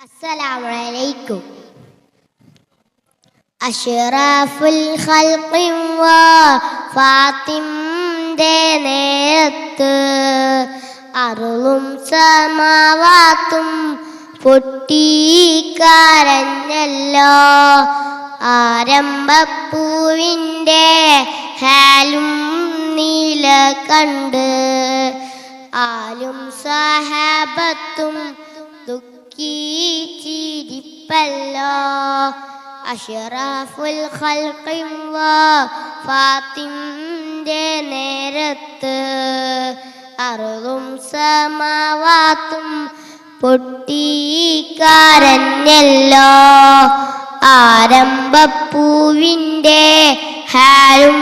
അസ്സലാമലൈക്കും. അഷറാഫുൽ ഖൽഖിം വാ ഫാത്തിമന്റെ നേരത്ത് അറുളും സമാവാത്തും പൊട്ടിക്കാരഞ്ഞല്ലോ. ആരംഭപ്പൂവിന്റെ ഹാലും നീല കണ്ട് ആലും സഹബത്തും ദുഃഖ ദുഃഖിച്ചിരിപ്പല്ലോ അഷറാഫുൽ ഫാത്തിന്റെ നേരത്ത്. അറുതും സമാവാത്തും പൊട്ടിക്കരഞ്ഞല്ലോ ആരംഭപ്പൂവിന്റെ ഹാലും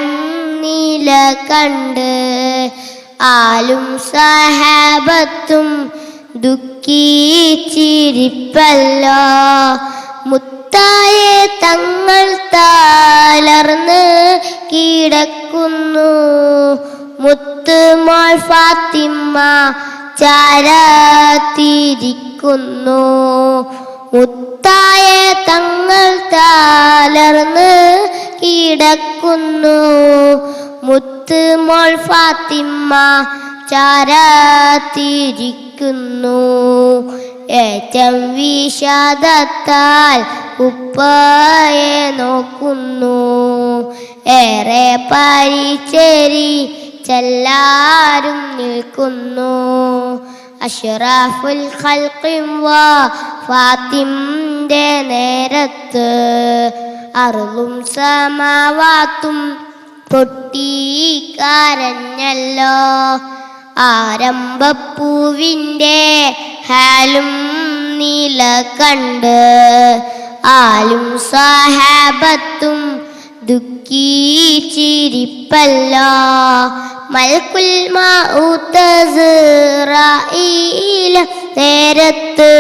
നീല കണ്ട് ആലും സഹാബത്തും ദുഃഖിച്ചിരിപ്പല്ലോ മുത്തായെ തങ്ങൾ താലർന്ന് കിടക്കുന്നു. മുത്തുമോൾ ഫാത്തിമ്മ ചാരാത്തിരിക്കുന്നു. മുത്തായ തങ്ങൾ താലർന്ന് കിടക്കുന്നു. മുത്തുമോൾ ഫാത്തിമ്മ ചാരത്തിരിക്കുന്നു ഏറ്റം വിഷാദത്താൽ ഉപ്പയെ നോക്കുന്നു. ഏറെ പരിചരി ചെല്ലാരും നിൽക്കുന്നു. അഷറാഫുൽ ഖൽഖിം വാ ഫാത്തിന്റെ നേരത്ത് അറുതും സമാവാത്തും പൊട്ടിക്കരഞ്ഞല്ലോ. ആരംഭപ്പൂവിന്റെ ഹാലും നീല കണ്ട് ആലും സഹാബത്തും ദുഃഖിച്ചിരിപ്പല്ലോ. മൽക്കുൽ മൗത്തീല നേരത്ത്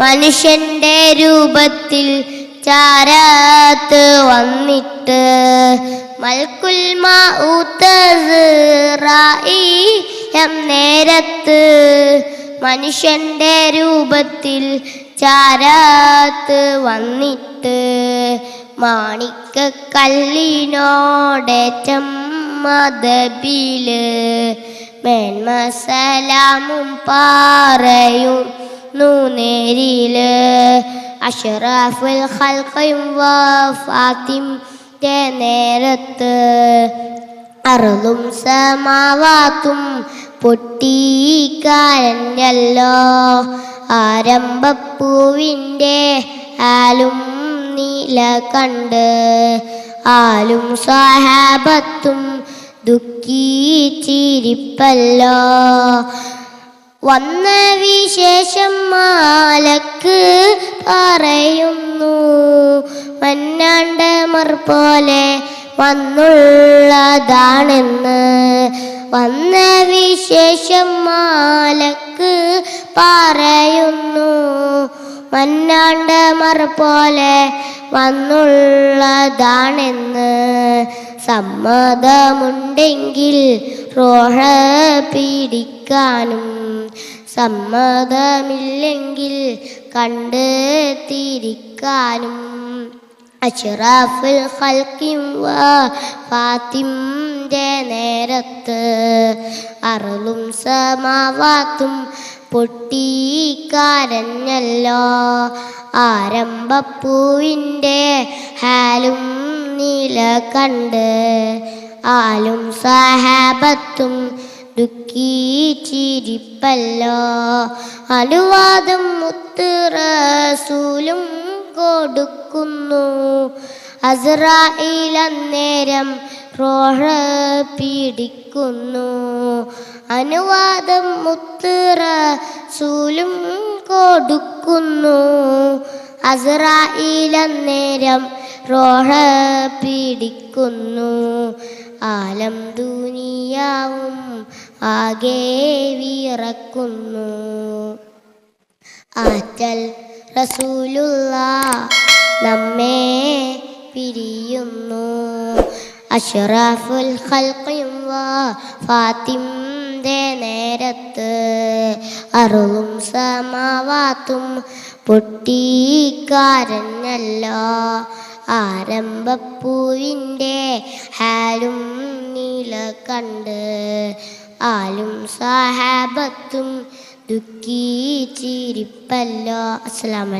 മനുഷ്യന്റെ രൂപത്തിൽ ചാരത്ത് വന്നിട്ട് നേരത്ത് മനുഷ്യന്റെ രൂപത്തിൽ ചാരാത്ത് വന്നിട്ട് മാണിക്ക കല്ലിനോടേറ്റം മതബിൽ മേന്മസലാമും പാറയും നേരിൽ. അഷറഫുൽ ഖൽഖിൻ ഫാത്തിന്റെ നേരത്ത് അറുതും സമാവാത്തും പൊട്ടിക്കരഞ്ഞല്ലോ. ആരംഭപ്പൂവിന്റെ ആലും നീല കണ്ട് ആലും സഹാബത്തും ദുഃഖിച്ചിരിപ്പല്ലോ. വന്ന വിശേഷം മാലക്ക് പറയുന്നു. മന്നാണ്ടമർ പോലെ വന്നുള്ളതാണെന്ന്. വന്ന വിശേഷം മാലക്ക് പറയുന്നു. മന്നാണ്ടമർ പോലെ വന്നുള്ളതാണെന്ന്. സമ്മതമുണ്ടെങ്കിൽ റോഹ പിടിക്കാനും സമ്മതമില്ലെങ്കിൽ കണ്ട് തിരിക്കാനും. ഹൽക്കിം വാത്തിന്റെ ഫാത്തിന്റെ നേരത്ത് അറളും സമാവാത്തും പൊട്ടിക്കരഞ്ഞല്ലോ. ആരംഭപ്പൂവിന്റെ ഹാലും നില കണ്ട് ആലും സഹാബത്തും ദുഃഖിച്ചിരിപ്പല്ലോ അനുവാദം മുത്തുറസൂലും കൊടുക്കുന്നു. അസറായിലന്നേരം റോഹ പിടിക്കുന്നു. അനുവാദം മുത്തുറസൂലും കൊടുക്കുന്നു. അസറായിലന്നേരം റോഹ പിടിക്കുന്നു ആലം ദുനിയാവും ആകെ വിറക്കുന്നു. ആറ്റൽ റസൂലുള്ള നമ്മെ പിരിയുന്നു. അഷറാഫുൽ ഖൽഖയും വാ ഫാത്തിം നേരത്ത് അറുളും സമാവാത്തും പൊട്ടിക്കാരനല്ലോ. ആരംഭപ്പൂവിന്റെ ഹാലും നീല കണ്ട് ആലും സാഹാബത്തും ദുഃഖി ചിരിപ്പല്ലോ. അസ്സാം